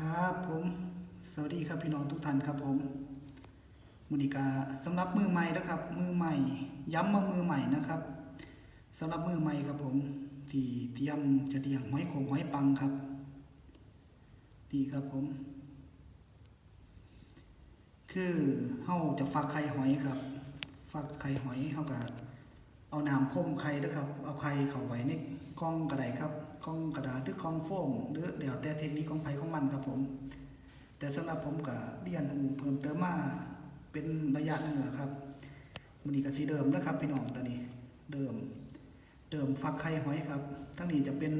ครับผม สวัสดีครับพี่น้องทุกท่านครับผมมูนิกาสำหรับมือใหม่นะครับ มือใหม่ ย้ำมามือใหม่นะครับสำหรับมือใหม่ครับผมที่เตรียมจะเลี้ยงหอยโขงหอยปังครับนี่ครับผม คือเฮาจะฟักไข่หอยครับ ฟักไข่หอยเฮาก็เอาน้ำพ่มไข่นะครับ เอาไข่เข้าไว้ในกล่องกระไดครับ กองกระดาษหรือกองโฟมหรือเดี๋ยวแต่เทคนิคของไผของมันครับผม แต่สำหรับผมก็เรียนรู้เพิ่มเติมมาเป็นระยะหนึงอะครับมันนี้ก็สีเดิมนะครับพี่น้องตอนนี้เดิม เดิมฟักไข่หอยครับทั้งนี้จะเป็น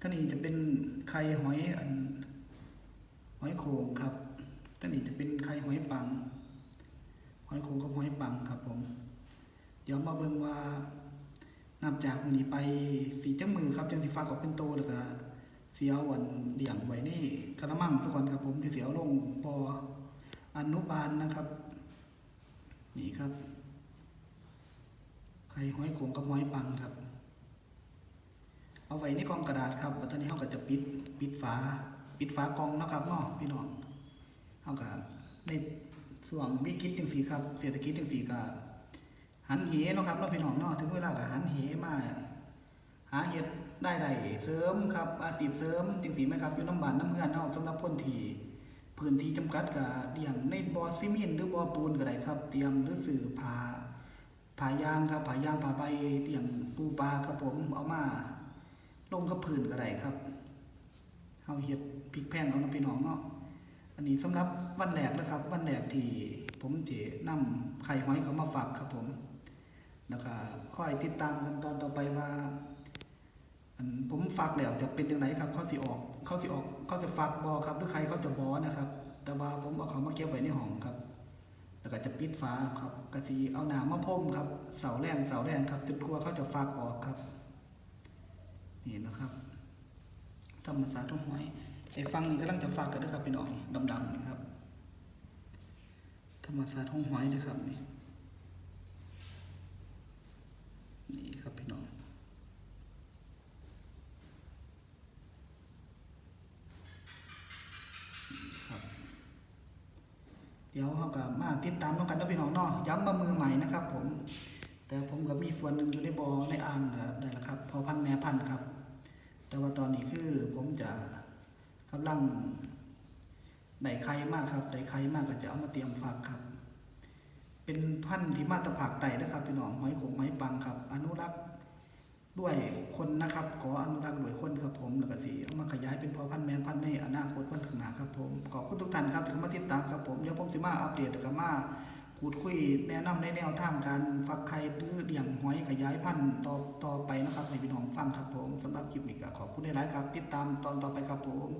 ทั้งนี้จะเป็นไข่หอยอันหอยโขงครับทั้งนี้จะเป็นไข่หอยปังหอยโขงกับหอยปังครับผม เดี๋ยวมาเบิ่งว่า จากนี้ไปสีจังมือครับจังสิฟักออเป็นโตแล้วก็เสียวันเลี้ยงไว้นี่กระมังทุกคนครับผมที่เสียวลงปออนุบาลนะครับ นี่ครับไข่ห้อยโขงกับหอยปังครับ เอาไว้ในกล่องกระดาษครับวตอนนี้เขาก็จะปิดปิดฝาปิดฝากล่องนะครับเนาะพี่น้องเขาก็ในส่วงวิกฤตจังสีครับ เศรษฐกิจจังสีก็ หันเหเนาะครับเนาะพี่น้องเนาะถึงเวลาก็หันเหมาหาเฮ็ดได้ได้เสริมครับ อาชีพเสริมจังสีไหมครับอยู่น้ำบานน้ำเงินเนาะสำหรับคนทีพื้นที่จำกัดก็เลี้ยงในบ่อซีเมนต์หรือบ่อปูนก็ได้ครับ เตรียมหรือสื่อผาผายางครับผายางผาใบเลี้ยงปูปลาครับผมเอามาลงกับพื้นก็ได้ครับเฮาเฮ็ดพริกแพงเอานะพี่น้องเนาะอันนี้สำหรับวันแรกนะครับ วันแรกที่ผมจะนำไข่หอยเขามาฝากครับผม แล้วก็ค่อยติดตามกันตอนต่อไปว่าผมฝากแล้วจะเป็นยังไงครับเขาสิออกเขาสิออกเขาจะฝากบอครับหรือใครเขาจะบอนะครับ แต่ว่าผมเอาเขามาเก็บไว้ในห้องครับ แล้วก็จะปิดฝาครับกะสีเอาหนามมาพ่มครับ เสาแรงเสาแรงครับจนกลัวเขาจะฟากออกครับนี่นะครับธรรมศาสตร์ทุ่งหอยไอ้ฟังนี่กำลังจะฟากกันด้วยครับพี่น้องนี่ดำๆนี่ครับธรรมศาสตร์ทุ่งหอยนะครับนี่ นี่ครับพี่น้องครับเดี๋ยวเขากับมาติดตามน้องกันนะพี่น้องเนาะย้ำมามือใหม่นะครับ ผม แต่ผมก็มีส่วนหนึ่งอยู่ในบอ่อในอ่างนะได้แล้วครับ พอพันแม่พันครับ แต่ว่าตอนนี้คือผมจะกำลังได้ไข่มากครับได้ไข่มากก็จะเอามาเตรียมฝากครับ เป็นพันธุ์ที่มาตรภาคไต่นะครับพี่น้องหอยโขงหอยปังครับ อนุรักษ์ด้วยคนนะครับ ขออนุรักษ์ด้วยคนครับผมแล้วก็สิเอามาขยายเป็นพอพันธุ์แม่พันธุ์ในอนาคตวันข้างหน้าครับ ผมขอบคุณทุกท่านครับที่มาติดตามครับผมเดี๋ยวผมสิมาอัปเดตแล้วก็มาพูดคุยแนะนำในแนวทางการฟักไข่หรือเลี้ยงหอยขยายพันธุ์ต่อต่อไปนะครับให้พี่น้องฟังครับผมสำหรับคลิปนี้ก็ขอบคุณหลายๆครับ ติดตามตอนต่อไปครับผม